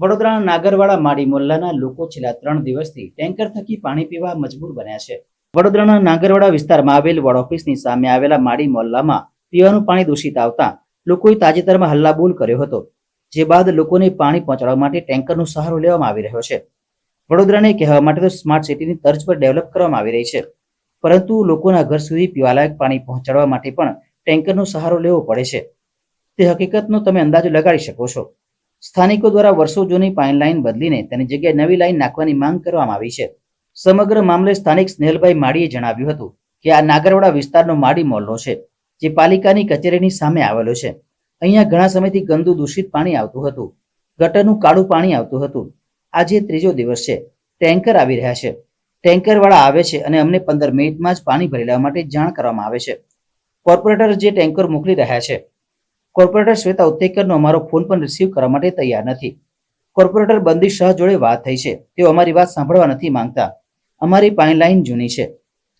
વડોદરાના નાગરવાડા માડી મોલ્લાના લોકો છેલ્લા ત્રણ દિવસથી ટેન્કર થકી પાણી પીવા મજબૂર બન્યા છે. વડોદરાના નાગરવાડા વિસ્તારમાં આવેલ વડ ઓફિસની સામે આવેલા માડી મોલ્લામાં પીવાનું પાણી દૂષિત આવતા લોકોએ તાજેતરમાં હલ્લાબોલ કર્યો હતો, જે બાદ લોકોને પાણી પહોંચાડવા માટે ટેન્કરનો સહારો લેવામાં આવી રહ્યો છે. વડોદરાને કહેવા માટે તો સ્માર્ટ સિટીની તર્જ પર ડેવલપ કરવામાં આવી રહી છે, પરંતુ લોકોના ઘર સુધી પીવાલાયક પાણી પહોંચાડવા માટે પણ ટેન્કરનો સહારો લેવો પડે છે. તે હકીકતનો તમે અંદાજો લગાડી શકો છો. સ્થાનિકો દ્વારા વર્ષો જૂની પાઇપ લાઇન બદલીને તેની જગ્યાએ નવી લાઇન નાખવાની માંગ કરવામાં આવી છે. સમગ્ર મામલે સ્થાનિક સ્નેહલભાઈ માળીએ જણાવ્યું હતું કે આ નાગરવાડા વિસ્તારનો માડી મોલ્લો છે, જે પાલિકાની કચેરીની સામે આવેલો છે. અહીંયા ઘણા સમયથી ગંદુ દૂષિત પાણી આવતું હતું. ગટરનું કાળું પાણી આવતું હતું. આજે ત્રીજો દિવસ છે. ટેન્કર આવી રહ્યા છે. ટેન્કરવાળા આવે છે અને અમને પંદર મિનિટમાં જ પાણી ભરી લેવા માટે જાણ કરવામાં આવે છે. કોર્પોરેટર જે ટેન્કર મોકલી રહ્યા છે કોર્પોરેટર શ્વેતા ઉત્તેકરનો અમારો ફોન પણ રિસીવ કરવા માટે તૈયાર નથી. કોર્પોરેટર બંદી શાહ જોડે વાત થઈ છે. તેઓ અમારી વાત સાંભળવા નથી માંગતા. અમારી પાણી લાઈન જૂની છે.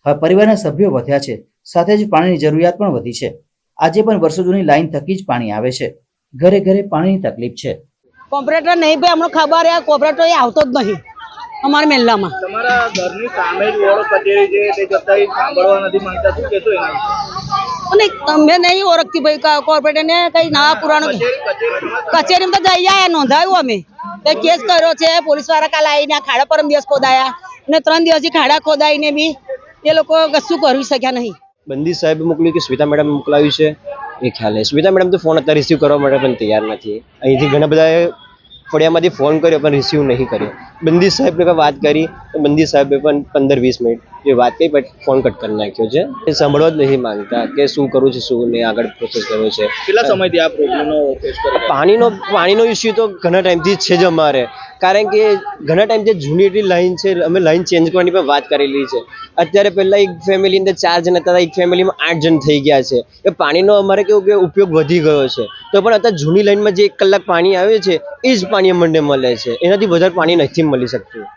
હવે પરિવારના સભ્યો વધ્યા છે. સાથે જ પાણીની જરૂરિયાત પણ વધી છે. આજે પણ વર્ષો જૂની લાઈન થકી જ પાણી આવે છે. ઘરે ઘરે પાણીની તકલીફ છે. કોર્પોરેટર નહીં ભાઈ અમને ખબર હે કોર્પોરેટર એ આવતો જ નહીં. અમારા મહેલામાં તમારા ઘરની સામે જ વોર્ડ કચેરી છે તે જતા સાંભળવા નથી માંગતા. શું કહેશો એના અને તમે નહીં ઓળખતી ભાઈ કોર્પોરેટર ને કઈ નવા પુરાણું. કચેરી કચેરીમાં તો જઈ આવ્યા નોંધાયું અમે. તે કેસ કર્યો છે, પોલીસવાળા કાલ આવીને ખાડા પરમ દિવસ ખોદાયા. ને ત્રણ દિવસથી ખાડા ખોદાઈને બી એ લોકો કશું કરી શક્યા નહીં. બંદી સાહેબે મોકલ્યું કે સ્મિતા મેડમ મોકલાવ્યું છે. એ ખ્યાલ નહીં સ્મિતા મેડમ તો ફોન અત્યારે રિસીવ કરવા માટે પણ તૈયાર નથી. અહીંથી ઘણા બધાએ ફળિયામાંથી ફોન કર્યો પણ રિસીવ નહીં કર્યો. બંદી સાહેબને પણ વાત કરી. તો બંદી સાહેબે પણ પંદર વીસ મિનિટ એ વાત કરી બટ ફોન કટ કરી નાખ્યો છે. એ સાંભળવા જ નથી માંગતા કે શું કરવું છે શું નહીં આગળ પ્રોસેસ કરવો છે. કેટલા સમયથી આ પ્રોબ્લેમનો ફેસ કરી પાણીનો પાણીનો ઇસ્યુ તો ઘણા ટાઈમથી જ છે જ અમારે. કારણ કે ઘણા ટાઈમથી જૂની એટલી લાઈન છે અમે લાઈન ચેન્જ કરવાની પણ વાત કરેલી છે. અત્યારે પહેલાં એક ફેમિલી અંદર ચાર જણ હતા એક ફેમિલીમાં આઠ જણ થઈ ગયા છે. એ પાણીનો અમારે કેવું કે ઉપયોગ વધી ગયો છે. તો પણ અત્યારે જૂની લાઈનમાં જે એક કલાક પાણી આવે છે એ જ પાણી અમને મળે છે. એનાથી વધારે પાણી નથી મળી શકતું.